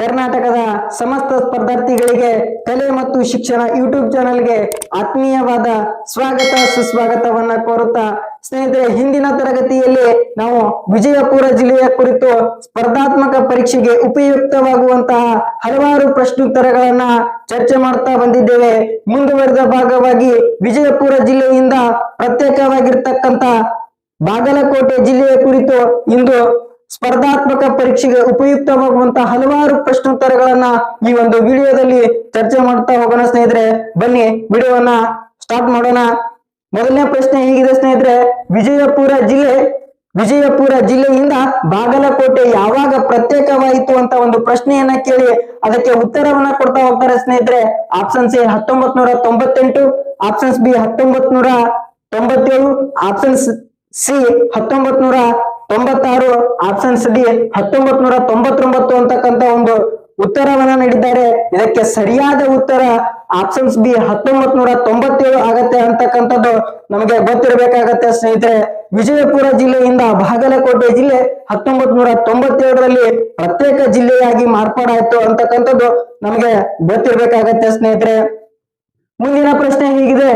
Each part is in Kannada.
ಕರ್ನಾಟಕದ ಸಮಸ್ತ ಸ್ಪರ್ಧಾರ್ಥಿಗಳಿಗೆ ಕಲೆ ಮತ್ತು ಶಿಕ್ಷಣ ಯೂಟ್ಯೂಬ್ ಚಾನೆಲ್ಗೆ ಆತ್ಮೀಯವಾದ ಸ್ವಾಗತ, ಸುಸ್ವಾಗತವನ್ನ ಕೋರುತ್ತಾ ಸ್ನೇಹಿತರೆ, ಹಿಂದಿನ ತರಗತಿಯಲ್ಲಿ ನಾವು ವಿಜಯಪುರ ಜಿಲ್ಲೆಯ ಕುರಿತು ಸ್ಪರ್ಧಾತ್ಮಕ ಪರೀಕ್ಷೆಗೆ ಉಪಯುಕ್ತವಾಗುವಂತಹ ಹಲವಾರು ಪ್ರಶ್ನೋತ್ತರಗಳನ್ನ ಚರ್ಚೆ ಮಾಡ್ತಾ ಬಂದಿದ್ದೇವೆ. ಮುಂದುವರೆದ ಭಾಗವಾಗಿ ವಿಜಯಪುರ ಜಿಲ್ಲೆಯಿಂದ ಪ್ರತ್ಯೇಕವಾಗಿರ್ತಕ್ಕಂಥ ಬಾಗಲಕೋಟೆ ಜಿಲ್ಲೆಯ ಕುರಿತು ಇಂದು ಸ್ಪರ್ಧಾತ್ಮಕ ಪರೀಕ್ಷೆಗೆ ಉಪಯುಕ್ತವಾಗುವಂತಹ ಹಲವಾರು ಪ್ರಶ್ನೋತ್ತರಗಳನ್ನ ಈ ಒಂದು ವಿಡಿಯೋದಲ್ಲಿ ಚರ್ಚೆ ಮಾಡ್ತಾ ಹೋಗೋಣ ಸ್ನೇಹಿತರೆ. ಬನ್ನಿ, ವಿಡಿಯೋವನ್ನ ಸ್ಟಾರ್ಟ್ ಮಾಡೋಣ. ಮೊದಲನೇ ಪ್ರಶ್ನೆ ಹೀಗಿದೆ ಸ್ನೇಹಿತರೆ. ವಿಜಯಪುರ ಜಿಲ್ಲೆ, ವಿಜಯಪುರ ಜಿಲ್ಲೆಯಿಂದ ಬಾಗಲಕೋಟೆ ಯಾವಾಗ ಪ್ರತ್ಯೇಕವಾಯಿತು ಅಂತ ಒಂದು ಪ್ರಶ್ನೆಯನ್ನ ಕೇಳಿ ಅದಕ್ಕೆ ಉತ್ತರವನ್ನ ಕೊಡ್ತಾ ಹೋಗ್ತಾರೆ ಸ್ನೇಹಿತರೆ. ಆಪ್ಷನ್ ಸಿ ಹತ್ತೊಂಬತ್ ನೂರ ತೊಂಬತ್ತೆಂಟು ಆಪ್ಷನ್ಸ್ ಬಿ ಹತ್ತೊಂಬತ್ ನೂರ ತೊಂಬತ್ತೇಳು ಆಪ್ಷನ್ಸ್ ಸಿ ಹತ್ತೊಂಬತ್ ನೂರ ತೊಂಬತ್ತಾರು ಆಪ್ಷನ್ಸ್ ಡಿ ಹತ್ತೊಂಬತ್ ನೂರ ತೊಂಬತ್ತೊಂಬತ್ತು ಅಂತಕ್ಕಂತ ಒಂದು ಉತ್ತರವನ್ನ ನೀಡಿದ್ದಾರೆ. ಇದಕ್ಕೆ ಸರಿಯಾದ ಉತ್ತರ ಆಪ್ಷನ್ಸ್ ಬಿ ಹತ್ತೊಂಬತ್ ನೂರ ತೊಂಬತ್ತೇಳು ಆಗತ್ತೆ ಅಂತಕ್ಕಂಥದ್ದು ನಮಗೆ ಗೊತ್ತಿರಬೇಕಾಗತ್ತೆ ಸ್ನೇಹಿತರೆ. ವಿಜಯಪುರ ಜಿಲ್ಲೆಯಿಂದ ಬಾಗಲಕೋಟೆ ಜಿಲ್ಲೆ ಹತ್ತೊಂಬತ್ ನೂರ ತೊಂಬತ್ತೇಳರಲ್ಲಿ ಪ್ರತ್ಯೇಕ ಜಿಲ್ಲೆಯಾಗಿ ಮಾರ್ಪಾಡಾಯ್ತು ಅಂತಕ್ಕಂಥದ್ದು ನಮಗೆ ಗೊತ್ತಿರಬೇಕಾಗತ್ತೆ ಸ್ನೇಹಿತರೆ. ಮುಂದಿನ ಪ್ರಶ್ನೆ ಹೀಗಿದೆ.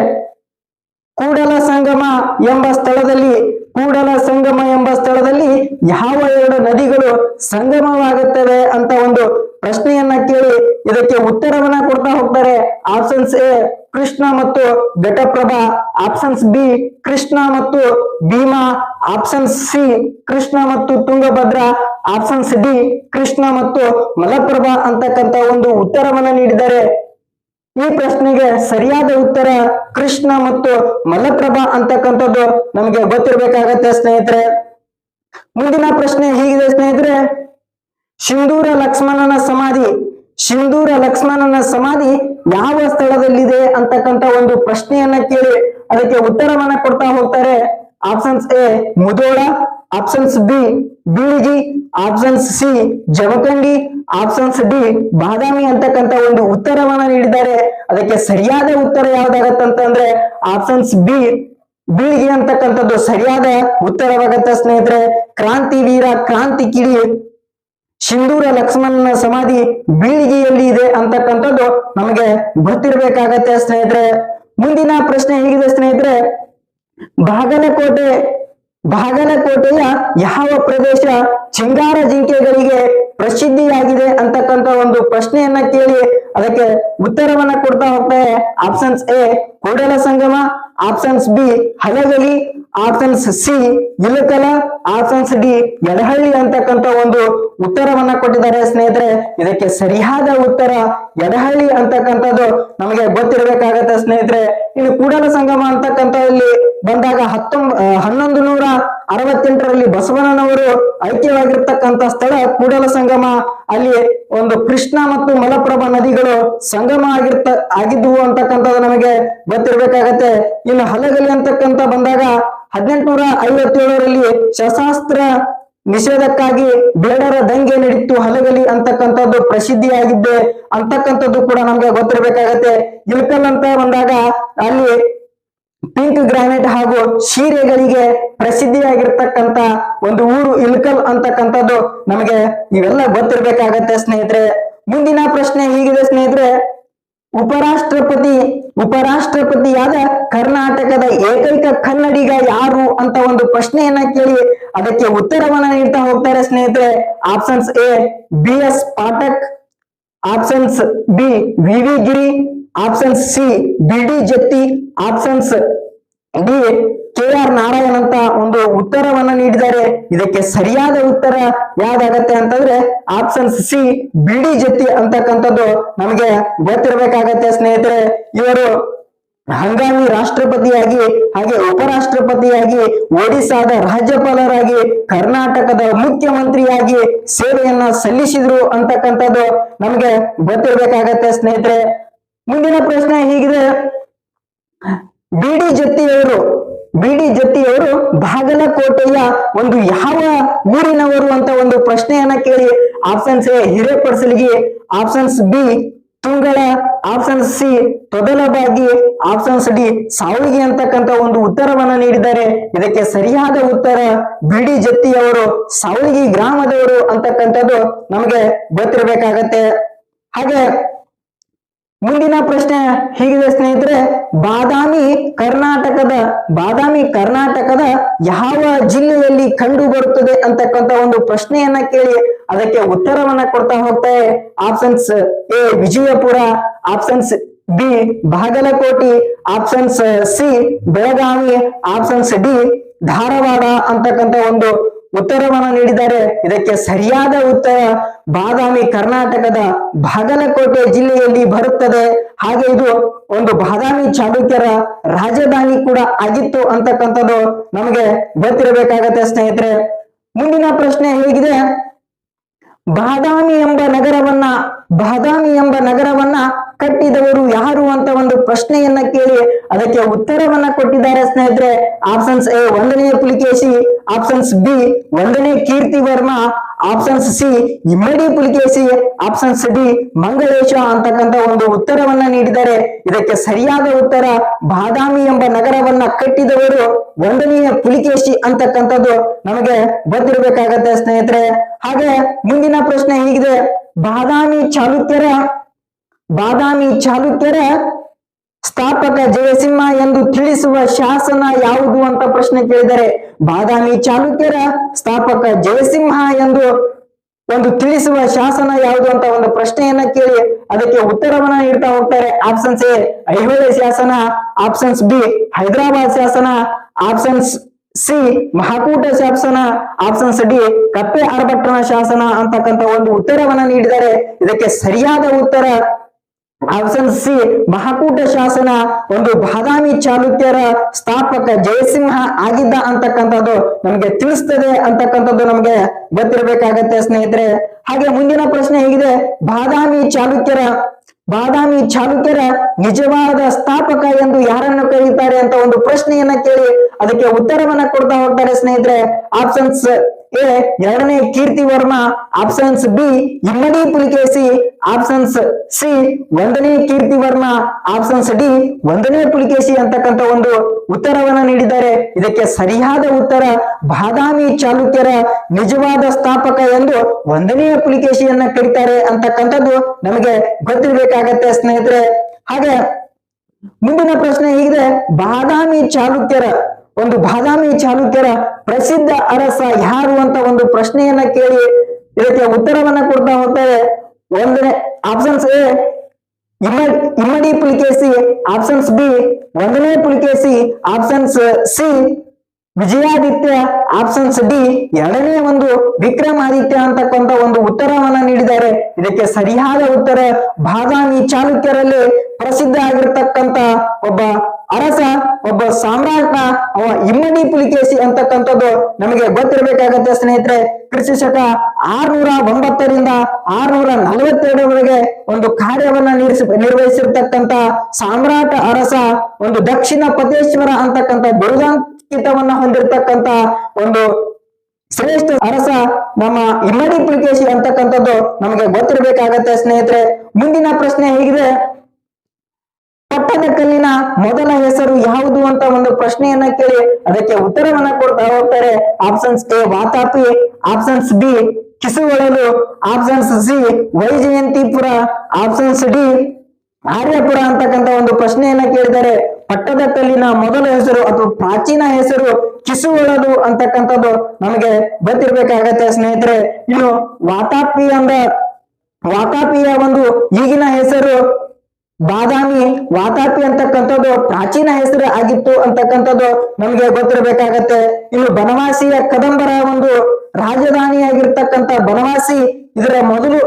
ಕೂಡಲ ಸಂಗಮ ಎಂಬ ಸ್ಥಳದಲ್ಲಿ ಕೂಡಲ ಸಂಗಮ ಎಂಬ ಸ್ಥಳದಲ್ಲಿ ಯಾವ ಎರಡು ನದಿಗಳು ಸಂಗಮವಾಗುತ್ತವೆ ಅಂತ ಒಂದು ಪ್ರಶ್ನೆಯನ್ನ ಕೇಳಿ ಇದಕ್ಕೆ ಉತ್ತರವನ್ನ ಕೊಡ್ತಾ ಹೋಗ್ತಾರೆ. ಆಪ್ಷನ್ಸ್ ಎ ಕೃಷ್ಣ ಮತ್ತು ಘಟಪ್ರಭಾ. ಆಪ್ಷನ್ಸ್ ಬಿ ಕೃಷ್ಣ ಮತ್ತು ಭೀಮಾ. ಆಪ್ಷನ್ಸ್ ಸಿ ಕೃಷ್ಣ ಮತ್ತು ತುಂಗಭದ್ರಾ. ಆಪ್ಷನ್ಸ್ ಡಿ ಕೃಷ್ಣ ಮತ್ತು ಮಲಪ್ರಭಾ ಅಂತಕ್ಕಂತ ಒಂದು ಉತ್ತರವನ್ನ ನೀಡಿದ್ದಾರೆ. ಈ ಪ್ರಶ್ನೆಗೆ ಸರಿಯಾದ ಉತ್ತರ ಕೃಷ್ಣ ಮತ್ತು ಮಲಪ್ರಭಾ ಅಂತಕ್ಕಂಥದ್ದು ನಮಗೆ ಗೊತ್ತಿರಬೇಕಾಗತ್ತೆ, ಸ್ನೇಹಿತರೆ. ಮುಂದಿನ ಪ್ರಶ್ನೆ ಹೀಗಿದೆ, ಸ್ನೇಹಿತರೆ? ಸಿಂಧೂರ ಲಕ್ಷ್ಮಣನ ಸಮಾಧಿ, ಸಿಂಧೂರ ಲಕ್ಷ್ಮಣನ ಸಮಾಧಿ ಯಾವ ಸ್ಥಳದಲ್ಲಿದೆ ಅಂತಕ್ಕಂಥ ಒಂದು ಪ್ರಶ್ನೆಯನ್ನ ಕೇಳಿ ಅದಕ್ಕೆ ಉತ್ತರವನ್ನ ಕೊಡ್ತಾ ಹೋಗ್ತಾರೆ. Options A Mudhol options B Bilagi options C Jamkhandi options D Badami ಅಂತಕ್ಕಂತ ಒಂದು ಉತ್ತರವನ್ನ ನೀಡಿದ್ದಾರೆ. ಅದಕ್ಕೆ ಸರಿಯಾದ ಉತ್ತರ ಯಾವ್ದಾಗತ್ತಂತಂದ್ರೆ ಆಪ್ಷನ್ಸ್ ಬಿ ಬೀಳಿಗೆ ಅಂತಕ್ಕಂಥದ್ದು ಸರಿಯಾದ ಉತ್ತರವಾಗತ್ತ ಸ್ನೇಹಿತರೆ. ಕ್ರಾಂತಿ ವೀರ, ಕ್ರಾಂತಿ ಕಿಡಿ ಸಿಂಧೂರ ಲಕ್ಷ್ಮಣನ ಸಮಾಧಿ ಬೀಳಿಗೆಯಲ್ಲಿ ಇದೆ ಅಂತಕ್ಕಂಥದ್ದು ನಮಗೆ ಗೊತ್ತಿರಬೇಕಾಗತ್ತೆ ಸ್ನೇಹಿತರೆ. ಮುಂದಿನ ಪ್ರಶ್ನೆ ಹೇಗಿದೆ ಸ್ನೇಹಿತರೆ? ಬಾಗಲಕೋಟೆ ಬಾಗಲಕೋಟೆಯ ಯಾವ ಪ್ರದೇಶ ಚಿಂಗಾರ ಜಿಂಕೆಗಳಿಗೆ ಪ್ರಸಿದ್ಧಿಯಾಗಿದೆ ಅಂತಕ್ಕಂತ ಒಂದು ಪ್ರಶ್ನೆಯನ್ನ ಕೇಳಿ ಅದಕ್ಕೆ ಉತ್ತರವನ್ನ ಕೊಡ್ತಾ ಹೋಗ್ತಾರೆ. Options A Kudala Sangama. Options B Halagali. Options C Ilkal. Options D Yadahalli ಅಂತಕ್ಕಂತ ಒಂದು ಉತ್ತರವನ್ನ ಕೊಟ್ಟಿದ್ದಾರೆ ಸ್ನೇಹಿತರೆ. ಇದಕ್ಕೆ ಸರಿಯಾದ ಉತ್ತರ ಎಡಹಳ್ಳಿ ಅಂತಕ್ಕಂಥದ್ದು ನಮಗೆ ಗೊತ್ತಿರಬೇಕಾಗತ್ತೆ ಸ್ನೇಹಿತರೆ. ಇನ್ನು ಕೂಡಲ ಸಂಗಮ ಅಂತಕ್ಕಂಥದ್ದಲ್ಲಿ ಬಂದಾಗ ಹತ್ತೊಂಬ ಹನ್ನೊಂದು ನೂರ ಅರವತ್ತೆಂಟರಲ್ಲಿ ಬಸವಣ್ಣನವರು ಐಕ್ಯವಾಗಿರ್ತಕ್ಕಂತ ಸ್ಥಳ ಕೂಡಲ ಸಂಗಮ. ಅಲ್ಲಿ ಒಂದು ಕೃಷ್ಣ ಮತ್ತು ಮಲಪ್ರಭಾ ನದಿಗಳು ಸಂಗಮ ಆಗಿರ್ತ, ಆಗಿದ್ವು ಅಂತಕ್ಕಂಥದ್ದು ನಮಗೆ ಗೊತ್ತಿರ್ಬೇಕಾಗತ್ತೆ. ಇನ್ನು ಹಲಗಲಿ ಅಂತಕ್ಕಂತ ಬಂದಾಗ ಹದಿನೆಂಟುನೂರ ಐವತ್ತೇಳರಲ್ಲಿ ಶಸ್ತ್ರಾಸ್ತ್ರ ನಿಷೇಧಕ್ಕಾಗಿ ಬೇಡರ ದಂಗೆ ನಡೀತು ಹಲಗಲಿ ಅಂತಕ್ಕಂಥದ್ದು ಪ್ರಸಿದ್ಧಿಯಾಗಿದ್ದೆ ಅಂತಕ್ಕಂಥದ್ದು ಕೂಡ ನಮ್ಗೆ ಗೊತ್ತಿರ್ಬೇಕಾಗತ್ತೆ. ಇಲ್ಕಲ್ ಅಂತ ಬಂದಾಗ ಅಲ್ಲಿ ಪಿಂಕ್ ಗ್ರಾನೈಟ್ ಹಾಗೂ ಸೀರೆಗಳಿಗೆ ಪ್ರಸಿದ್ಧಿಯಾಗಿರ್ತಕ್ಕಂತ ಒಂದು ಊರು ಇಲ್ಕಲ್ ಅಂತಕ್ಕಂಥದ್ದು ನಮಗೆ ಇವೆಲ್ಲ ಗೊತ್ತಿರ್ಬೇಕಾಗತ್ತೆ ಸ್ನೇಹಿತರೆ. ಮುಂದಿನ ಪ್ರಶ್ನೆ ಹೀಗಿದೆ ಸ್ನೇಹಿತರೆ. ಉಪರಾಷ್ಟ್ರಪತಿ, ಉಪರಾಷ್ಟ್ರಪತಿಯಾದ ಕರ್ನಾಟಕದ ಏಕೈಕ ಕನ್ನಡಿಗ ಯಾರು ಅಂತ ಒಂದು ಪ್ರಶ್ನೆಯನ್ನ ಕೇಳಿ ಅದಕ್ಕೆ ಉತ್ತರವನ್ನ ನೀಡ್ತಾ ಹೋಗ್ತಾರೆ ಸ್ನೇಹಿತರೆ. Options A, B S Pathak, options B V Giri, options C B D Jatti, options D K R Narayan ಅಂತ ಒಂದು ಉತ್ತರವನ್ನ ನೀಡಿದ್ದಾರೆ. ಇದಕ್ಕೆ ಸರಿಯಾದ ಉತ್ತರ ಯಾವ್ದಾಗತ್ತೆ ಅಂತಂದ್ರೆ ಆಪ್ಷನ್ ಸಿ ಬಿಡಿ ಜತಿ ಅಂತಕ್ಕಂಥದ್ದು ನಮಗೆ ಗೊತ್ತಿರಬೇಕಾಗತ್ತೆ ಸ್ನೇಹಿತರೆ. ಇವರು ಹಂಗಾಮಿ ರಾಷ್ಟ್ರಪತಿಯಾಗಿ ಹಾಗೆ ಉಪರಾಷ್ಟ್ರಪತಿಯಾಗಿ ಒಡಿಸಾದ ರಾಜ್ಯಪಾಲರಾಗಿ ಕರ್ನಾಟಕದ ಮುಖ್ಯಮಂತ್ರಿಯಾಗಿ ಸೇವೆಯನ್ನ ಸಲ್ಲಿಸಿದ್ರು ಅಂತಕ್ಕಂಥದ್ದು ನಮಗೆ ಗೊತ್ತಿರಬೇಕಾಗತ್ತೆ ಸ್ನೇಹಿತರೆ. ಮುಂದಿನ ಪ್ರಶ್ನೆ ಹೀಗಿದೆ. ಬಿ ಡಿ ಜತ್ತಿಯವರು ಬಿ ಡಿ ಜತ್ತಿಯವರು ಬಾಗಲಕೋಟೆಯ ಒಂದು ಯಾವ ಊರಿನವರು ಅಂತ ಒಂದು ಪ್ರಶ್ನೆಯನ್ನ ಕೇಳಿ options A, Hirepadasalagi. Options B, Tungal. Option C, Todalbagi. Options D Savalagi ಅಂತಕ್ಕಂತ ಒಂದು ಉತ್ತರವನ್ನ ನೀಡಿದ್ದಾರೆ. ಇದಕ್ಕೆ ಸರಿಯಾದ ಉತ್ತರ ಬಿಡಿ ಜತ್ತಿಯವರು ಸಾವಿಗೆ ಗ್ರಾಮದವರು ಅಂತಕ್ಕಂಥದ್ದು ನಮಗೆ ಗೊತ್ತಿರಬೇಕಾಗತ್ತೆ. ಹಾಗೆ ಮುಂದಿನ ಪ್ರಶ್ನೆ ಹೇಗಿದೆ ಸ್ನೇಹಿತರೆ, ಬಾದಾಮಿ ಕರ್ನಾಟಕದ ಬಾದಾಮಿ ಕರ್ನಾಟಕದ ಯಾವ ಜಿಲ್ಲೆಯಲ್ಲಿ ಕಂಡು ಬರುತ್ತದೆ ಅಂತಕ್ಕಂತ ಒಂದು ಪ್ರಶ್ನೆಯನ್ನ ಕೇಳಿ ಅದಕ್ಕೆ ಉತ್ತರವನ್ನ ಕೊಡ್ತಾ ಹೋಗ್ತಾ options A, Vijayapura options B, Bagalkote options C, Belagavi options D, Dharwad ಅಂತಕ್ಕಂತ ಒಂದು ಉತ್ತರವನ್ನ ನೀಡಿದ್ದಾರೆ. ಇದಕ್ಕೆ ಸರಿಯಾದ ಉತ್ತರ ಬಾದಾಮಿ ಕರ್ನಾಟಕದ ಬಾಗಲಕೋಟೆ ಜಿಲ್ಲೆಯಲ್ಲಿ ಬರುತ್ತದೆ. ಹಾಗೆ ಇದು ಒಂದು ಬಾದಾಮಿ ಚಾಲುಕ್ಯರ ರಾಜಧಾನಿ ಕೂಡ ಆಗಿತ್ತು ಅಂತಕ್ಕಂಥದ್ದು ನಮಗೆ ಗೊತ್ತಿರಬೇಕಾಗತ್ತೆ ಸ್ನೇಹಿತರೆ. ಮುಂದಿನ ಪ್ರಶ್ನೆ ಹೇಗಿದೆ. ಬಾದಾಮಿ ಎಂಬ ನಗರವನ್ನ ಬಾದಾಮಿ ಎಂಬ ನಗರವನ್ನ ಕಟ್ಟಿದವರು ಯಾರು ಅಂತ ಒಂದು ಪ್ರಶ್ನೆಯನ್ನ ಕೇಳಿ ಅದಕ್ಕೆ ಉತ್ತರವನ್ನ ಕೊಟ್ಟಿದ್ದಾರೆ ಸ್ನೇಹಿತರೆ. ಆಪ್ಷನ್ಸ್ ಎ ಒಂದನೇ ಪುಲಿಕೇಶಿ ಆಪ್ಷನ್ಸ್ ಬಿ ಒಂದನೇ ಕೀರ್ತಿ Varma options C Immadi Pulakeshi options D Mangalesha ಅಂತಕ್ಕಂತ ಒಂದು ಉತ್ತರವನ್ನ ನೀಡಿದ್ದಾರೆ. ಇದಕ್ಕೆ ಸರಿಯಾದ ಉತ್ತರ ಬಾದಾಮಿ ಎಂಬ ನಗರವನ್ನ ಕಟ್ಟಿದವರು ಒಂದನೆಯ ಪುಲಿಕೇಶಿ ಅಂತಕ್ಕಂಥದ್ದು ನಮಗೆ ಗೊತ್ತಿರಬೇಕಾಗತ್ತೆ ಸ್ನೇಹಿತರೆ. ಹಾಗೆ ಮುಂದಿನ ಪ್ರಶ್ನೆ ಹೀಗಿದೆ. ಬಾದಾಮಿ ಚಾಲುಕ್ಯರ ಬಾದಾಮಿ ಚಾಲುಕ್ಯರ ಸ್ಥಾಪಕ ಜಯಸಿಂಹ ಎಂದು ತಿಳಿಸುವ ಶಾಸನ ಯಾವುದು ಅಂತ ಪ್ರಶ್ನೆ ಕೇಳಿದರೆ ಬಾದಾಮಿ ಚಾಲುಕ್ಯರ ಸ್ಥಾಪಕ ಜಯಸಿಂಹ ಎಂದು ಒಂದು ತಿಳಿಸುವ ಶಾಸನ ಯಾವುದು ಅಂತ ಒಂದು ಪ್ರಶ್ನೆಯನ್ನ ಕೇಳಿ ಅದಕ್ಕೆ ಉತ್ತರವನ್ನ ನೀಡ್ತಾ ಹೋಗ್ತಾರೆ. ಆಪ್ಷನ್ಸ್ ಎ, ಐಹೊಳೆ ಶಾಸನ ಆಪ್ಷನ್ಸ್ ಬಿ, ಹೈದರಾಬಾದ್ ಶಾಸನ ಆಪ್ಷನ್ಸ್ ಸಿ, ಮಹಾಕೂಟ ಶಾಸನ ಆಪ್ಷನ್ಸ್ ಡಿ, ಕಪ್ಪೆ ಆರ್ಭಟನ ಶಾಸನ ಅಂತಕ್ಕಂಥ ಒಂದು ಉತ್ತರವನ್ನ ನೀಡಿದರೆ ಇದಕ್ಕೆ ಸರಿಯಾದ ಉತ್ತರ ಆಪ್ಷನ್ ಸಿ ಮಹಾಕೂಟ ಶಾಸನ ಒಂದು ಬಾದಾಮಿ ಚಾಲುಕ್ಯರ ಸ್ಥಾಪಕ ಜಯಸಿಂಹ ಆಗಿದ್ದ ಅಂತಕ್ಕಂಥದ್ದು ನಮಗೆ ತಿಳಿಸ್ತದೆ ಅಂತಕ್ಕಂಥದ್ದು ನಮಗೆ ಗೊತ್ತಿರಬೇಕಾಗತ್ತೆ ಸ್ನೇಹಿತರೆ. ಹಾಗೆ ಮುಂದಿನ ಪ್ರಶ್ನೆ ಹೇಗಿದೆ. ಬಾದಾಮಿ ಚಾಲುಕ್ಯರ ಬಾದಾಮಿ ಚಾಲುಕ್ಯರ ನಿಜವಾದ ಸ್ಥಾಪಕ ಎಂದು ಯಾರನ್ನು ಕರೀತಾರೆ ಅಂತ ಒಂದು ಪ್ರಶ್ನೆಯನ್ನ ಕೇಳಿ ಅದಕ್ಕೆ ಉತ್ತರವನ್ನ ಕೊಡ್ತಾ ಹೋಗ್ತಾರೆ ಸ್ನೇಹಿತರೆ. ಆಪ್ಷನ್ಸ್ ಎ ಎರಡನೇ ಕೀರ್ತಿ ವರ್ಮ ಆಪ್ಷನ್ಸ್ ಬಿ ಇಮ್ಮಡಿ ಪುಲಿಕೇಶಿ ಆಪ್ಷನ್ಸ್ ಸಿ ಒಂದನೇ ಕೀರ್ತಿ ವರ್ಮ ಆಪ್ಷನ್ಸ್ ಡಿ ಒಂದನೇ ಪುಲಿಕೇಶಿ ಅಂತಕ್ಕಂಥ ಒಂದು ಉತ್ತರವನ್ನ ನೀಡಿದ್ದಾರೆ. ಇದಕ್ಕೆ ಸರಿಯಾದ ಉತ್ತರ ಬಾದಾಮಿ ಚಾಲುಕ್ಯರ ನಿಜವಾದ ಸ್ಥಾಪಕ ಎಂದು ಒಂದನೆಯ ಪುಲಿಕೇಶಿಯನ್ನ ಕರೀತಾರೆ ಅಂತಕ್ಕಂಥದ್ದು ನಮಗೆ ಗೊತ್ತಿರಬೇಕಾಗತ್ತೆ ಸ್ನೇಹಿತರೆ. ಹಾಗೆ ಮುಂದಿನ ಪ್ರಶ್ನೆ ಹೀಗಿದೆ, ಬಾದಾಮಿ ಚಾಲುಕ್ಯರ ಒಂದು ಬಾದಾಮಿ ಚಾಲುಕ್ಯರ ಪ್ರಸಿದ್ಧ ಅರಸ ಯಾರು ಅಂತ ಒಂದು ಪ್ರಶ್ನೆಯನ್ನ ಕೇಳಿ ಇದಕ್ಕೆ ಉತ್ತರವನ್ನ ಕೊಡ್ತಾ ಹೋಗ್ತಾರೆ. ಒಂದನೇ options A Immadi ಪುಲಿಕೇಸಿ options B, ಒಂದನೇ Pulakeshi options C, Vijayaditya options D, ಎರಡನೇ ಒಂದು ವಿಕ್ರಮಾದಿತ್ಯ ಅಂತಕ್ಕಂಥ ಒಂದು ಉತ್ತರವನ್ನ ನೀಡಿದ್ದಾರೆ. ಇದಕ್ಕೆ ಸರಿಯಾದ ಉತ್ತರ ಬಾದಾಮಿ ಚಾಲುಕ್ಯರಲ್ಲಿ ಪ್ರಸಿದ್ಧ ಆಗಿರ್ತಕ್ಕಂತ ಒಬ್ಬ ಅರಸ ಒಬ್ಬ ಸಾಮ್ರಾಟ್ನ ಅವ ಇಮ್ಮಡಿ ಪುಲಿಕೇಶಿ ಅಂತಕ್ಕಂಥದ್ದು ನಮಗೆ ಗೊತ್ತಿರಬೇಕಾಗತ್ತೆ ಸ್ನೇಹಿತರೆ. ಕೃಷಿ ಶಕ ಆರ್ನೂರ ಒಂಬತ್ತರಿಂದ ಆರ್ನೂರ ನಲವತ್ತೆರಡರವರೆಗೆ ಒಂದು ಕಾರ್ಯವನ್ನ ನಿರ್ಸ ನಿರ್ವಹಿಸಿರ್ತಕ್ಕಂತ ಸಾಮ್ರಾಟ ಅರಸ ಒಂದು ದಕ್ಷಿಣ ಪತೇಶ್ವರ ಅಂತಕ್ಕಂಥ ಬಿರುದಾಂಕಿತವನ್ನ ಹೊಂದಿರತಕ್ಕಂತ ಒಂದು ಶ್ರೇಷ್ಠ ಅರಸ ನಮ್ಮ ಇಮ್ಮಡಿ ಪುಲಿಕೇಶಿ ಅಂತಕ್ಕಂಥದ್ದು ನಮಗೆ ಗೊತ್ತಿರಬೇಕಾಗತ್ತೆ ಸ್ನೇಹಿತರೆ. ಮುಂದಿನ ಪ್ರಶ್ನೆ ಹೇಗಿದೆ. ಪಟ್ಟದಕಲ್ಲಿನ ಮೊದಲ ಹೆಸರು ಯಾವುದು ಅಂತ ಒಂದು ಪ್ರಶ್ನೆಯನ್ನ ಕೇಳಿ ಅದಕ್ಕೆ ಉತ್ತರವನ್ನ ಕೊಡ್ತಾ ಹೋಗ್ತಾರೆ. Options A Vatapi options B Kisuvolal options C Vaijayantipura options D Aryapura ಅಂತಕ್ಕಂತ ಒಂದು ಪ್ರಶ್ನೆಯನ್ನ ಕೇಳಿದರೆ ಪಟ್ಟದ ಕಲ್ಲಿನ ಮೊದಲ ಹೆಸರು ಅಥವಾ ಪ್ರಾಚೀನ ಹೆಸರು ಕಿಸುವಳಲು ಅಂತಕ್ಕಂಥದ್ದು ನಮಗೆ ಗೊತ್ತಿರ್ಬೇಕಾಗತ್ತೆ ಸ್ನೇಹಿತರೆ. ಇನ್ನು ವಾತಾಪಿ ಅಂದ, ವಾತಾಪಿಯ ಒಂದು ಈಗಿನ ಹೆಸರು ಬಾದಾಮಿ ವಾತಾಪಿ ಅಂತಕ್ಕಂಥದ್ದು ಪ್ರಾಚೀನ ಹೆಸರು ಆಗಿತ್ತು ಅಂತಕ್ಕಂಥದ್ದು ನಮಗೆ ಗೊತ್ತಿರಬೇಕಾಗತ್ತೆ. ಇನ್ನು ಬನವಾಸಿಯ ಕದಂಬರ ಒಂದು ರಾಜಧಾನಿಯಾಗಿರ್ತಕ್ಕಂಥ ಬನವಾಸಿ, ಇದರ ಮೊದಲು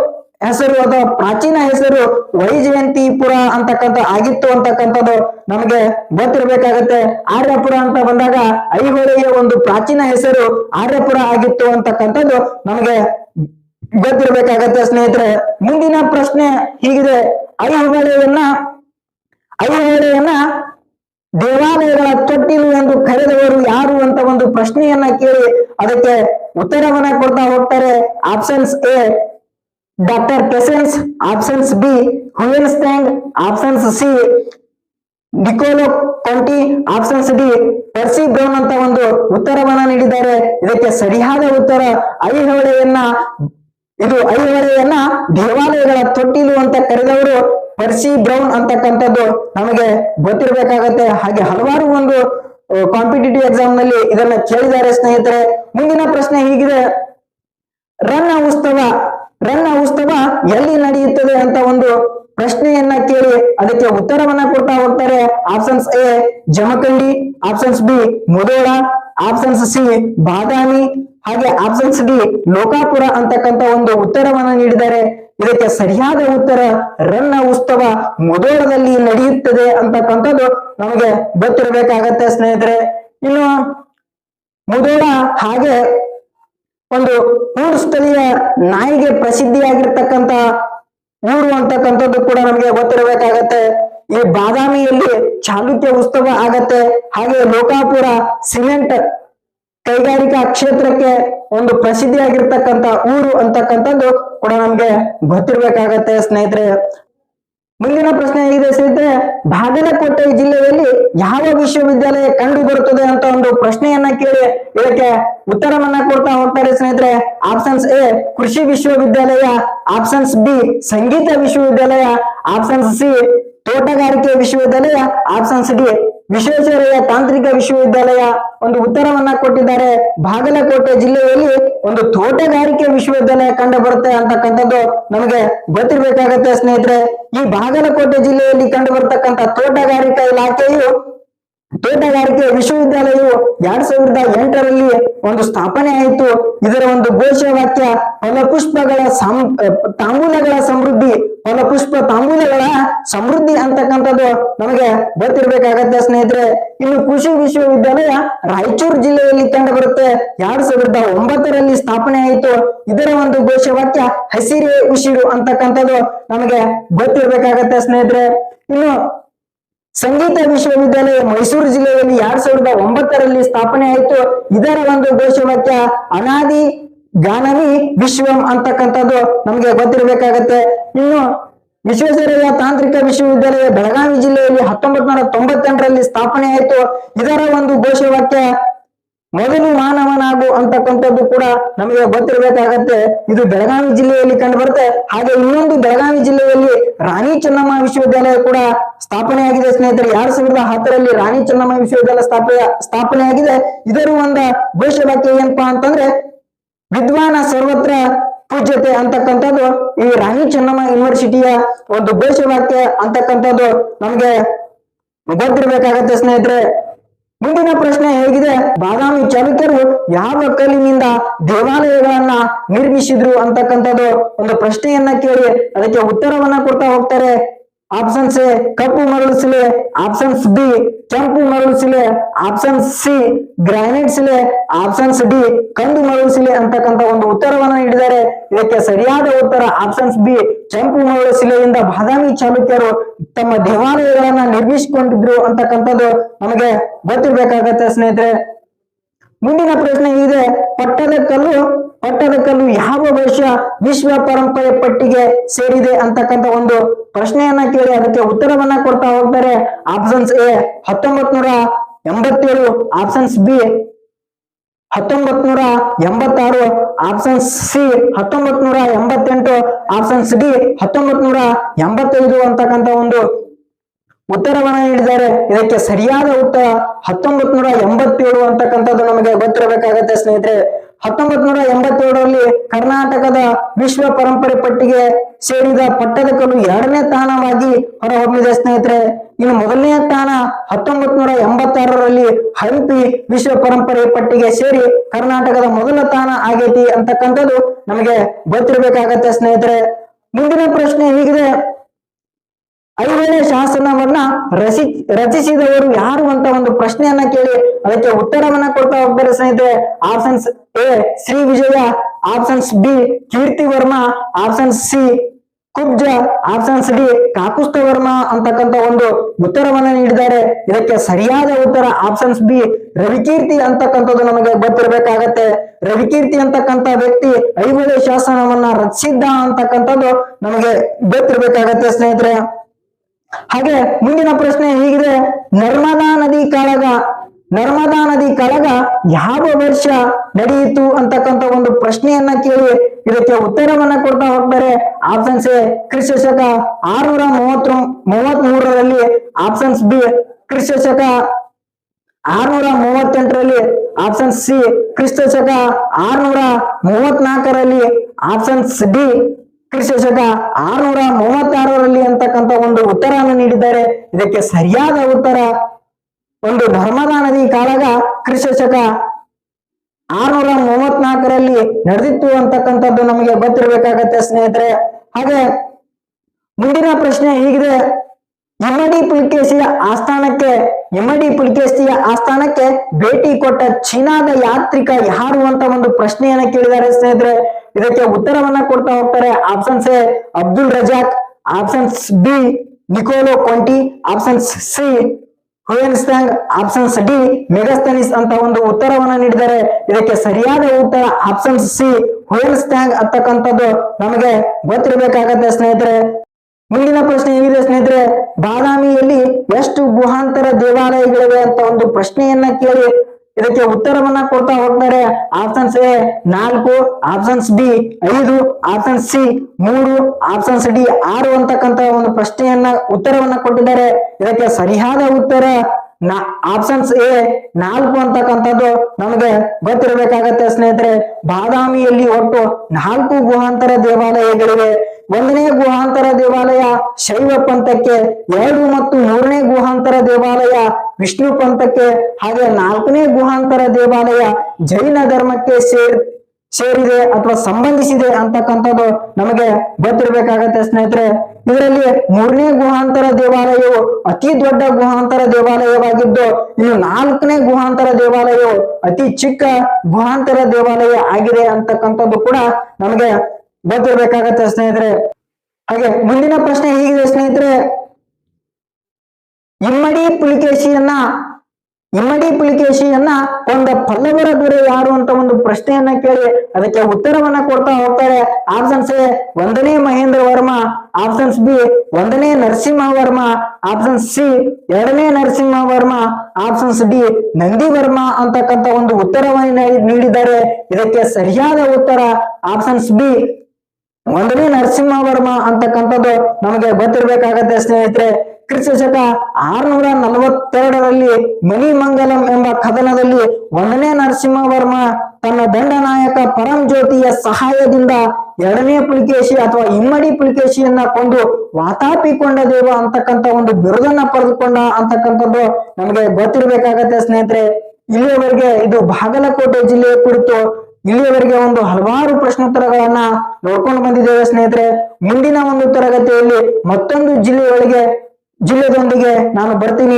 ಹೆಸರು ಅಥವಾ ಪ್ರಾಚೀನ ಹೆಸರು ವೈಜಯಂತಿಪುರ ಅಂತಕ್ಕಂಥ ಆಗಿತ್ತು ಅಂತಕ್ಕಂಥದ್ದು ನಮಗೆ ಗೊತ್ತಿರಬೇಕಾಗತ್ತೆ. ಆರ್ಯಪುರ ಅಂತ ಬಂದಾಗ ಐಹೊಳೆಯ ಒಂದು ಪ್ರಾಚೀನ ಹೆಸರು ಆರ್ಯಪುರ ಆಗಿತ್ತು ಅಂತಕ್ಕಂಥದ್ದು ನಮಗೆ ಗೊತ್ತಿರಬೇಕಾಗತ್ತೆ ಸ್ನೇಹಿತರೆ. ಮುಂದಿನ ಪ್ರಶ್ನೆ ಹೀಗಿದೆ. ಐಹೊಳೆಯನ್ನ ಐಹೊಳೆಯನ್ನ ದೇವಾಲಯಗಳ ತೊಟ್ಟಿಲು ಎಂದು ಕರೆದವರು ಯಾರು ಅಂತ ಒಂದು ಪ್ರಶ್ನೆಯನ್ನ ಕೇಳಿ ಅದಕ್ಕೆ ಉತ್ತರವನ್ನ ಕೊಡ್ತಾ ಹೋಗ್ತಾರೆ. ಆಪ್ಷನ್ಸ್ ಎ ಡಾಕ್ಟರ್ ಪೆಸೆನ್ಸ್ options B Hiuen Tsang options C Niccolo Conti options D Percy Brown ಅಂತ ಒಂದು ಉತ್ತರವನ್ನ ನೀಡಿದ್ದಾರೆ. ಇದಕ್ಕೆ ಸರಿಯಾದ ಉತ್ತರ ಐಹೊಳೆಯನ್ನ ಇದು ಐಹೊಳೆಯನ್ನ ದೇವಾಲಯಗಳ ತೊಟ್ಟಿಲು ಅಂತ ಕರೆದವರು ಪರ್ಸಿ ಬ್ರೌನ್ ಅಂತಕ್ಕಂಥದ್ದು ನಮಗೆ ಗೊತ್ತಿರಬೇಕಾಗತ್ತೆ. ಹಾಗೆ ಹಲವಾರು ಒಂದು ಕಾಂಪಿಟೇಟಿವ್ ಎಕ್ಸಾಮ್ನಲ್ಲಿ ಇದನ್ನ ಕೇಳಿದ್ದಾರೆ ಸ್ನೇಹಿತರೆ. ಮುಂದಿನ ಪ್ರಶ್ನೆ ಹೀಗಿದೆ. ರನ್ನ ಉತ್ಸವ ರನ್ನ ಉತ್ಸವ ಎಲ್ಲಿ ನಡೆಯುತ್ತದೆ ಅಂತ ಒಂದು ಪ್ರಶ್ನೆಯನ್ನ ಕೇಳಿ ಅದಕ್ಕೆ ಉತ್ತರವನ್ನ ಕೊಡ್ತಾ ಹೋಗ್ತಾರೆ. Options A, Jamkhandi options B, Mudhol options C, Badami ಹಾಗೆ ಆಪ್ಷನ್ಸ್ ಡಿ ಲೋಕಾಪುರ ಅಂತಕ್ಕಂಥ ಒಂದು ಉತ್ತರವನ್ನ ನೀಡಿದ್ದಾರೆ. ಇದಕ್ಕೆ ಸರಿಯಾದ ಉತ್ತರ ರನ್ನ ಉತ್ಸವ ಮುದೋಳದಲ್ಲಿ ನಡೆಯುತ್ತದೆ ಅಂತಕ್ಕಂಥದ್ದು ನಮಗೆ ಗೊತ್ತಿರಬೇಕಾಗತ್ತೆ ಸ್ನೇಹಿತರೆ. ಇನ್ನು ಮುದೋಳ ಹಾಗೆ ಒಂದು ಊರು ಸ್ಥಳೀಯ ನಾಯಿಗೆ ಪ್ರಸಿದ್ಧಿಯಾಗಿರ್ತಕ್ಕಂಥ ಊರು ಅಂತಕ್ಕಂಥದ್ದು ಕೂಡ ನಮಗೆ ಗೊತ್ತಿರಬೇಕಾಗತ್ತೆ. ಈ ಬಾದಾಮಿಯಲ್ಲಿ ಚಾಲುಕ್ಯ ಉತ್ಸವ ಆಗತ್ತೆ. ಹಾಗೆ ಲೋಕಾಪುರ ಸಿಮೆಂಟ್ ಕೈಗಾರಿಕಾ ಕ್ಷೇತ್ರಕ್ಕೆ ಒಂದು ಪ್ರಸಿದ್ಧಿಯಾಗಿರ್ತಕ್ಕಂತ ಊರು ಅಂತಕ್ಕಂಥದ್ದು ಕೂಡ ನಮ್ಗೆ ಗೊತ್ತಿರ್ಬೇಕಾಗತ್ತೆ ಸ್ನೇಹಿತರೆ. ಮುಂದಿನ ಪ್ರಶ್ನೆ ಇದೆ ಸ್ನೇಹಿತರೆ, ಬಾಗಲಕೋಟೆ ಜಿಲ್ಲೆಯಲ್ಲಿ ಯಾವ ವಿಶ್ವವಿದ್ಯಾಲಯ ಕಂಡು ಬರುತ್ತದೆ ಅಂತ ಒಂದು ಪ್ರಶ್ನೆಯನ್ನ ಕೇಳಿ ಇದಕ್ಕೆ ಉತ್ತರವನ್ನ ಕೊಡ್ತಾ ಹೋಗ್ತಾರೆ ಸ್ನೇಹಿತರೆ. ಆಪ್ಷನ್ಸ್ ಎ, ಕೃಷಿ ವಿಶ್ವವಿದ್ಯಾಲಯ ಆಪ್ಷನ್ಸ್ ಬಿ, ಸಂಗೀತ ವಿಶ್ವವಿದ್ಯಾಲಯ ಆಪ್ಷನ್ಸ್ ಸಿ, ತೋಟಗಾರಿಕೆ ವಿಶ್ವವಿದ್ಯಾಲಯ ಆಪ್ಷನ್ಸ್ ಡಿ ವಿಶ್ವೇಶ್ವರಯ್ಯ ತಾಂತ್ರಿಕ ವಿಶ್ವವಿದ್ಯಾಲಯ ಒಂದು ಉತ್ತರವನ್ನ ಕೊಟ್ಟಿದ್ದಾರೆ. ಬಾಗಲಕೋಟೆ ಜಿಲ್ಲೆಯಲ್ಲಿ ಒಂದು ತೋಟಗಾರಿಕೆ ವಿಶ್ವವಿದ್ಯಾಲಯ ಕಂಡು ಬರುತ್ತೆ ಅಂತಕ್ಕಂಥದ್ದು ನಮಗೆ ಗೊತ್ತಿರ್ಬೇಕಾಗತ್ತೆ ಸ್ನೇಹಿತರೆ. ಈ ಬಾಗಲಕೋಟೆ ಜಿಲ್ಲೆಯಲ್ಲಿ ಕಂಡು ಬರ್ತಕ್ಕಂಥ ತೋಟಗಾರಿಕಾ ಇಲಾಖೆಯು ತೋಟಗಾರಿಕೆ ವಿಶ್ವವಿದ್ಯಾಲಯವು ಎರಡ್ ಸಾವಿರದ ಎಂಟರಲ್ಲಿ ಒಂದು ಸ್ಥಾಪನೆ ಆಯಿತು. ಇದರ ಒಂದು ಘೋಷವಾಕ್ಯ ಫಲಪುಷ್ಪಗಳ ಸಂ ತಾಂಬೂಲಗಳ ಸಮೃದ್ಧಿ. ಫಲಪುಷ್ಪ ತಾಂಬೂಲಗಳ ಸಮೃದ್ಧಿ ಅಂತಕ್ಕಂಥದ್ದು ನಮಗೆ ಗೊತ್ತಿರ್ಬೇಕಾಗತ್ತೆ ಸ್ನೇಹಿತರೆ. ಇನ್ನು ಕೃಷಿ ವಿಶ್ವವಿದ್ಯಾಲಯ ರಾಯಚೂರು ಜಿಲ್ಲೆಯಲ್ಲಿ ಕಂಡು ಬರುತ್ತೆ ಎರಡ್ ಸಾವಿರದ ಒಂಬತ್ತರಲ್ಲಿ ಸ್ಥಾಪನೆ ಆಯಿತು. ಇದರ ಒಂದು ಘೋಷವಾಕ್ಯ ಹಸಿರೇ, ಉಸಿರು ಅಂತಕ್ಕಂಥದ್ದು ನಮಗೆ ಗೊತ್ತಿರ್ಬೇಕಾಗತ್ತೆ ಸ್ನೇಹಿತರೆ. ಇನ್ನು ಸಂಗೀತ ವಿಶ್ವವಿದ್ಯಾಲಯ ಮೈಸೂರು ಜಿಲ್ಲೆಯಲ್ಲಿ ಎರಡ್ ಸಾವಿರದ ಒಂಬತ್ತರಲ್ಲಿ ಸ್ಥಾಪನೆ ಆಯಿತು. ಇದರ ಒಂದು ಘೋಷವಾಕ್ಯ ಅನಾದಿ ಗಾನವಿ ವಿಶ್ವಂ ಅಂತಕ್ಕಂಥದ್ದು ನಮಗೆ ಗೊತ್ತಿರಬೇಕಾಗತ್ತೆ. ಇನ್ನು ವಿಶ್ವೇಶ್ವರಯ್ಯ ತಾಂತ್ರಿಕ ವಿಶ್ವವಿದ್ಯಾಲಯ ಬೆಳಗಾವಿ ಜಿಲ್ಲೆಯಲ್ಲಿ ಹತ್ತೊಂಬತ್ ನೂರ ತೊಂಬತ್ತೆಂಟರಲ್ಲಿ ಸ್ಥಾಪನೆ ಆಯಿತು. ಇದರ ಒಂದು ಘೋಷವಾಕ್ಯ ಮೊದಲು ಮಾನವನಾಗು ಅಂತಕ್ಕಂಥದ್ದು ಕೂಡ ನಮಗೆ ಗೊತ್ತಿರಬೇಕಾಗತ್ತೆ. ಇದು ಬೆಳಗಾವಿ ಜಿಲ್ಲೆಯಲ್ಲಿ ಕಂಡು ಬರುತ್ತೆ ಹಾಗೆ ಇನ್ನೊಂದು ಬೆಳಗಾವಿ ಜಿಲ್ಲೆಯಲ್ಲಿ ರಾಣಿ ಚೆನ್ನಮ್ಮ ವಿಶ್ವವಿದ್ಯಾಲಯ ಕೂಡ ಸ್ಥಾಪನೆಯಾಗಿದೆ ಸ್ನೇಹಿತರೆ. ಎರಡ್ ಸಾವಿರದ ಹತ್ತರಲ್ಲಿ ರಾಣಿ ಚೆನ್ನಮ್ಮ ವಿಶ್ವವಿದ್ಯಾಲಯ ಸ್ಥಾಪನೆ ಸ್ಥಾಪನೆಯಾಗಿದೆ. ಇದರ ಒಂದು ಘೋಷವಾಕ್ಯ ಏನಪ್ಪಾ ಅಂತಂದ್ರೆ, ವಿದ್ವಾನ ಸರ್ವತ್ರ ಪೂಜ್ಯತೆ ಅಂತಕ್ಕಂಥದ್ದು. ಈ ರಾಣಿ ಚೆನ್ನಮ್ಮ ಯೂನಿವರ್ಸಿಟಿಯ ಒಂದು ಘೋಷವಾಕ್ಯ ಅಂತಕ್ಕಂಥದ್ದು ನಮ್ಗೆ ಗೊತ್ತಿರ್ಬೇಕಾಗತ್ತೆ ಸ್ನೇಹಿತರೆ. ಮುಂದಿನ ಪ್ರಶ್ನೆ ಹೇಗಿದೆ, ಬಾದಾಮಿ ಚಾಲುಕ್ಯರು ಯಾವ ಕಲ್ಲಿನಿಂದ ದೇವಾಲಯಗಳನ್ನ ನಿರ್ಮಿಸಿದ್ರು ಅಂತಕ್ಕಂಥದ್ದು ಒಂದು ಪ್ರಶ್ನೆಯನ್ನ ಕೇಳಿ ಅದಕ್ಕೆ ಉತ್ತರವನ್ನ ಕೊಡ್ತಾ ಹೋಗ್ತಾರೆ. ಆಪ್ಷನ್ಸ್ ಎ ಕಪ್ಪು ಮರಳು ಶಿಲೆ ಆಪ್ಷನ್ಸ್ ಬಿ ಕೆಂಪು ಮರಳು ಶಿಲೆ ಆಪ್ಷನ್ಸ್ ಸಿ ಗ್ರಾನೈಟ್ ಶಿಲೆ ಆಪ್ಷನ್ಸ್ ಡಿ ಕಂದು ಮರಳು ಶಿಲೆ ಅಂತಕ್ಕಂಥ ಒಂದು ಉತ್ತರವನ್ನು ನೀಡಿದ್ದಾರೆ. ಇದಕ್ಕೆ ಸರಿಯಾದ ಉತ್ತರ ಆಪ್ಷನ್ಸ್ ಬಿ ಕೆಂಪು ಮರಳು ಶಿಲೆಯಿಂದ ಬಾದಾಮಿ ಚಾಲುಕ್ಯರು ತಮ್ಮ ದೇವಾಲಯಗಳನ್ನ ನಿರ್ಮಿಸಿಕೊಂಡಿದ್ರು ಅಂತಕ್ಕಂಥದ್ದು ನಮಗೆ ಗೊತ್ತಿರ್ಬೇಕಾಗತ್ತೆ ಸ್ನೇಹಿತರೆ. ಮುಂದಿನ ಪ್ರಶ್ನೆ ಇದೆ ಪಟ್ಟದ ಕಲ್ಲು ಪಟ್ಟದ ಕಲ್ಲು ಯಾವ ವರ್ಷ ವಿಶ್ವ ಪರಂಪರೆ ಪಟ್ಟಿಗೆ ಸೇರಿದೆ ಅಂತಕ್ಕಂಥ ಒಂದು ಪ್ರಶ್ನೆಯನ್ನ ಕೇಳಿ ಅದಕ್ಕೆ ಉತ್ತರವನ್ನ ಕೊಡ್ತಾ ಹೋಗ್ತಾರೆ. ಆಪ್ಷನ್ಸ್ ಎ ಹತ್ತೊಂಬತ್ ನೂರ ಎಂಬತ್ತೇಳು ಆಪ್ಷನ್ಸ್ ಬಿ ಹತ್ತೊಂಬತ್ ನೂರ ಎಂಬತ್ತಾರು ಆಪ್ಷನ್ಸ್ ಸಿ ಹತ್ತೊಂಬತ್ ನೂರ ಎಂಬತ್ತೆಂಟು ಆಪ್ಷನ್ಸ್ ಡಿ ಹತ್ತೊಂಬತ್ ನೂರ ಎಂಬತ್ತೈದು ಅಂತಕ್ಕಂಥ ಒಂದು ಉತ್ತರವನ್ನ ನೀಡಿದ್ದಾರೆ. ಇದಕ್ಕೆ ಸರಿಯಾದ ಉತ್ತರ ಹತ್ತೊಂಬತ್ ನೂರ ಎಂಬತ್ತೇಳು ಅಂತಕ್ಕಂಥದ್ದು ನಮಗೆ ಗೊತ್ತಿರಬೇಕಾಗತ್ತೆ ಸ್ನೇಹಿತರೆ. ಹತ್ತೊಂಬತ್ ನೂರ ಎಂಬತ್ತೇಳರಲ್ಲಿ ಕರ್ನಾಟಕದ ವಿಶ್ವ ಪರಂಪರೆ ಪಟ್ಟಿಗೆ ಸೇರಿದ ಪಟ್ಟದಕಲ್ಲು ಎರಡನೇ ಸ್ಥಾನವಾಗಿ ಹೊರಹೊಮ್ಮಿದೆ, ಸ್ನೇಹಿತರೆ. ಇನ್ನು ಮೊದಲನೇ ಸ್ಥಾನ ಹತ್ತೊಂಬತ್ ನೂರ ಎಂಬತ್ತಾರರಲ್ಲಿ ಹಂಪಿ ವಿಶ್ವ ಪರಂಪರೆ ಪಟ್ಟಿಗೆ ಸೇರಿ ಕರ್ನಾಟಕದ ಮೊದಲ ಸ್ಥಾನ ಆಗೈತಿ ಅಂತಕ್ಕಂಥದ್ದು ನಮಗೆ ಗೊತ್ತಿರಬೇಕಾಗತ್ತೆ, ಸ್ನೇಹಿತರೆ. ಮುಂದಿನ ಪ್ರಶ್ನೆ ಹೀಗಿದೆ. ಐದನೇ ಶಾಸನವನ್ನ ರಚಿ ರಚಿಸಿದವರು ಯಾರು ಅಂತ ಒಂದು ಪ್ರಶ್ನೆಯನ್ನ ಕೇಳಿ ಅದಕ್ಕೆ ಉತ್ತರವನ್ನ ಕೊಡ್ತಾ ಹೋಗ್ತಾರೆ ಸ್ನೇಹಿತರೆ. Options A Shri Vijaya options B Kirti Varma options C Kubja options D Kakusthavarma ಅಂತಕ್ಕಂತ ಒಂದು ಉತ್ತರವನ್ನ ನೀಡಿದ್ದಾರೆ. ಇದಕ್ಕೆ ಸರಿಯಾದ ಉತ್ತರ ಆಪ್ಷನ್ಸ್ ಬಿ ರವಿಕೀರ್ತಿ ಅಂತಕ್ಕಂಥದ್ದು ನಮಗೆ ಗೊತ್ತಿರಬೇಕಾಗತ್ತೆ. ರವಿಕೀರ್ತಿ ಅಂತಕ್ಕಂತ ವ್ಯಕ್ತಿ ಐಹೊಳೆ ಶಾಸನವನ್ನ ರಚಿಸಿದ್ದ ಅಂತಕ್ಕಂಥದ್ದು ನಮಗೆ ಗೊತ್ತಿರಬೇಕಾಗತ್ತೆ ಸ್ನೇಹಿತರೆ. ಹಾಗೆ ಮುಂದಿನ ಪ್ರಶ್ನೆ ಹೀಗಿದೆ. ನರ್ಮದಾ ನದಿ ಕಾಳಗ, ನರ್ಮದಾ ನದಿ ಕಳಗ ಯಾವ ವರ್ಷ ನಡೆಯಿತು ಅಂತಕ್ಕಂಥ ಒಂದು ಪ್ರಶ್ನೆಯನ್ನ ಕೇಳಿ ಇದಕ್ಕೆ ಉತ್ತರವನ್ನ ಕೊಡ್ತಾ ಹೋಗ್ತಾರೆ. ಆಪ್ಷನ್ಸ್ ಎ ಕ್ರಿಸ್ತ ಶಕ ಆರ್ನೂರ ಮೂವತ್ತು ಮೂವತ್ತ್ ಮೂರರಲ್ಲಿ ಆಪ್ಷನ್ಸ್ ಬಿ ಕ್ರಿಸ್ತ ಶಕ ಆರ್ನೂರ ಮೂವತ್ತೆಂಟರಲ್ಲಿ ಆಪ್ಷನ್ ಸಿ ಕ್ರಿಸ್ತ ಶಕ ಆರ್ನೂರ ಮೂವತ್ನಾಲ್ಕರಲ್ಲಿ ಆಪ್ಷನ್ಸ್ ಡಿ ಕ್ರಿಸ್ತ ಶಕ ಆರ್ನೂರ ಮೂವತ್ತಾರರಲ್ಲಿ ಅಂತಕ್ಕಂಥ ಒಂದು ಉತ್ತರವನ್ನು ನೀಡಿದ್ದಾರೆ. ಇದಕ್ಕೆ ಸರಿಯಾದ ಉತ್ತರ ಒಂದು ನರ್ಮದಾ ನದಿ ಕಾಳಗ ಶಕ ಆರ್ನೂರ ಮೂವತ್ನಾಲ್ಕರಲ್ಲಿ ನಡೆದಿತ್ತು ಅಂತಕ್ಕಂಥದ್ದು ನಮಗೆ ಗೊತ್ತಿರಬೇಕಾಗತ್ತೆ ಸ್ನೇಹಿತರೆ. ಹಾಗೆ ಮುಂದಿನ ಪ್ರಶ್ನೆ ಹೀಗಿದೆ. ಎಮ್ಮಡಿ ಪುಲಿಕೇಶಿಯ ಆಸ್ಥಾನಕ್ಕೆ ಎಮ್ಮಡಿ ಪುಲಿಕೇಶಿಯ ಆಸ್ಥಾನಕ್ಕೆ ಭೇಟಿ ಕೊಟ್ಟ ಚೀನಾದ ಯಾತ್ರಿಕ ಯಾರು ಅಂತ ಒಂದು ಪ್ರಶ್ನೆಯನ್ನ ಕೇಳಿದ್ದಾರೆ ಸ್ನೇಹಿತರೆ. ಇದಕ್ಕೆ ಉತ್ತರವನ್ನ ಕೊಡ್ತಾ ಹೋಗ್ತಾರೆ. Options A, Abdul Razzaq. Options B Niccolo Conti options C Hiuen Tsang options D Megasthenes ಅಂತ ಒಂದು ಉತ್ತರವನ್ನ ನೀಡಿದರೆ ಇದಕ್ಕೆ ಸರಿಯಾದ ಉತ್ತರ ಆಪ್ಷನ್ಸ್ ಸಿ ಹುಯನ್ಸ್ಟ್ಯಾಂಗ್ ಅಂತಕ್ಕಂಥದ್ದು ನಮಗೆ ಗೊತ್ತಿರಬೇಕಾಗತ್ತೆ ಸ್ನೇಹಿತರೆ. ಮುಂದಿನ ಪ್ರಶ್ನೆ ಏನಿದೆ ಸ್ನೇಹಿತರೆ? ಬಾದಾಮಿಯಲ್ಲಿ ಎಷ್ಟು ಗುಹಾಂತರ ದೇವಾಲಯಗಳಿವೆ ಅಂತ ಒಂದು ಪ್ರಶ್ನೆಯನ್ನ ಕೇಳಿ ಇದಕ್ಕೆ ಉತ್ತರವನ್ನ ಕೊಡ್ತಾ ಹೋಗ್ತಾರೆ. ಆಪ್ಷನ್ಸ್ ಎ ನಾಲ್ಕು ಆಪ್ಷನ್ಸ್ ಬಿ ಐದು ಆಪ್ಷನ್ ಸಿ ಮೂರು ಆಪ್ಷನ್ಸ್ ಡಿ ಆರು ಅಂತಕ್ಕಂತ ಒಂದು ಪ್ರಶ್ನೆಯನ್ನ ಉತ್ತರವನ್ನ ಕೊಟ್ಟಿದ್ದಾರೆ. ಇದಕ್ಕೆ ಸರಿಯಾದ ಉತ್ತರ ಆಪ್ಷನ್ಸ್ ಎ ನಾಲ್ಕು ಅಂತಕ್ಕಂಥದ್ದು ನಮಗೆ ಗೊತ್ತಿರಬೇಕಾಗತ್ತೆ ಸ್ನೇಹಿತರೆ, ಬಾದಾಮಿಯಲ್ಲಿ ಒಟ್ಟು ನಾಲ್ಕು ಗುಹಾಂತರ ದೇವಾಲಯಗಳಿವೆ. ಒಂದನೇ ಗುಹಾಂತರ ದೇವಾಲಯ ಶೈವ ಪಂಥಕ್ಕೆ, ಎರಡು ಮತ್ತು ಮೂರನೇ ಗುಹಾಂತರ ದೇವಾಲಯ ವಿಷ್ಣು ಪಂಥಕ್ಕೆ, ಹಾಗೆ ನಾಲ್ಕನೇ ಗುಹಾಂತರ ದೇವಾಲಯ ಜೈನ ಧರ್ಮಕ್ಕೆ ಸೇರ್ ಸೇರಿದೆ ಅಥವಾ ಸಂಬಂಧಿಸಿದೆ ಅಂತಕ್ಕಂಥದ್ದು ನಮಗೆ ಗೊತ್ತಿರಬೇಕಾಗತ್ತೆ ಸ್ನೇಹಿತರೆ. ಇದರಲ್ಲಿ ಮೂರನೇ ಗುಹಾಂತರ ದೇವಾಲಯವು ಅತಿ ದೊಡ್ಡ ಗುಹಾಂತರ ದೇವಾಲಯವಾಗಿದ್ದು, ಇನ್ನು ನಾಲ್ಕನೇ ಗುಹಾಂತರ ದೇವಾಲಯವು ಅತಿ ಚಿಕ್ಕ ಗುಹಾಂತರ ದೇವಾಲಯ ಆಗಿದೆ ಅಂತಕ್ಕಂಥದ್ದು ಕೂಡ ನಮಗೆ ಗೊತ್ತಿರಬೇಕಾಗತ್ತೆ ಸ್ನೇಹಿತರೆ. ಹಾಗೆ ಮುಂದಿನ ಪ್ರಶ್ನೆ ಹೀಗಿದೆ ಸ್ನೇಹಿತರೆ. ಇಮ್ಮಡಿ ಪುಲಿಕೇಶಿಯನ್ನ ಇಮ್ಮಡಿ ಪುಲಿಕೇಶಿಯನ್ನ ಕೊಂದ ಪಲ್ಲವರ ದೊರೆ ಯಾರು ಅಂತ ಒಂದು ಪ್ರಶ್ನೆಯನ್ನ ಕೇಳಿ ಅದಕ್ಕೆ ಉತ್ತರವನ್ನ ಕೊಡ್ತಾ ಹೋಗ್ತಾರೆ. ಆಪ್ಷನ್ಸ್ ಎ ಒಂದನೇ ಮಹೇಂದ್ರ ವರ್ಮ ಆಪ್ಷನ್ಸ್ ಬಿ ಒಂದನೇ ನರಸಿಂಹ ವರ್ಮ ಆಪ್ಷನ್ಸ್ ಸಿ ಎರಡನೇ ನರಸಿಂಹ ವರ್ಮ ಆಪ್ಷನ್ಸ್ ಡಿ ನಂದಿ ವರ್ಮ ಅಂತಕ್ಕಂತ ಒಂದು ಉತ್ತರವನ್ನ ನೀಡಿ- ನೀಡಿದ್ದಾರೆ. ಇದಕ್ಕೆ ಸರಿಯಾದ ಉತ್ತರ ಆಪ್ಷನ್ಸ್ ಬಿ ಒಂದನೇ ನರಸಿಂಹ ವರ್ಮ ಅಂತಕ್ಕಂಥದ್ದು ನಮಗೆ ಗೊತ್ತಿರ್ಬೇಕಾಗತ್ತೆ ಸ್ನೇಹಿತರೆ. ಕ್ರಿಸ್ತ ಶಕ ಆರ್ನೂರ ನಲವತ್ತೆರಡರಲ್ಲಿ ಮಣಿಮಂಗಲಂ ಎಂಬ ಕದನದಲ್ಲಿ ಒಂದನೇ ನರಸಿಂಹವರ್ಮ ತನ್ನ ದಂಡನಾಯಕ ಪರಂ ಜ್ಯೋತಿಯ ಸಹಾಯದಿಂದ ಎರಡನೇ ಪುಲಿಕೇಶಿ ಅಥವಾ ಇಮ್ಮಡಿ ಪುಲಿಕೇಶಿಯನ್ನ ಕೊಂದು ವಾತಾಪಿಕೊಂಡ ದೇವ ಅಂತಕ್ಕಂತ ಒಂದು ಬಿರುದನ್ನ ಪಡೆದುಕೊಂಡ ಅಂತಕ್ಕಂಥದ್ದು ನಮಗೆ ಗೊತ್ತಿರಬೇಕಾಗತ್ತೆ ಸ್ನೇಹಿತರೆ. ಇಲ್ಲಿಯವರೆಗೆ ಇದು ಬಾಗಲಕೋಟೆ ಜಿಲ್ಲೆಯ ಕುರಿತು ಇಲ್ಲಿಯವರೆಗೆ ಒಂದು ಹಲವಾರು ಪ್ರಶ್ನೋತ್ತರಗಳನ್ನ ನೋಡ್ಕೊಂಡು ಬಂದಿದ್ದೇವೆ ಸ್ನೇಹಿತರೆ. ಮುಂದಿನ ಒಂದು ತರಗತಿಯಲ್ಲಿ ಮತ್ತೊಂದು ಜಿಲ್ಲೆಯೊಳಗೆ ಜಿಲ್ಲೆದೊಂದಿಗೆ ನಾನು ಬರ್ತೀನಿ.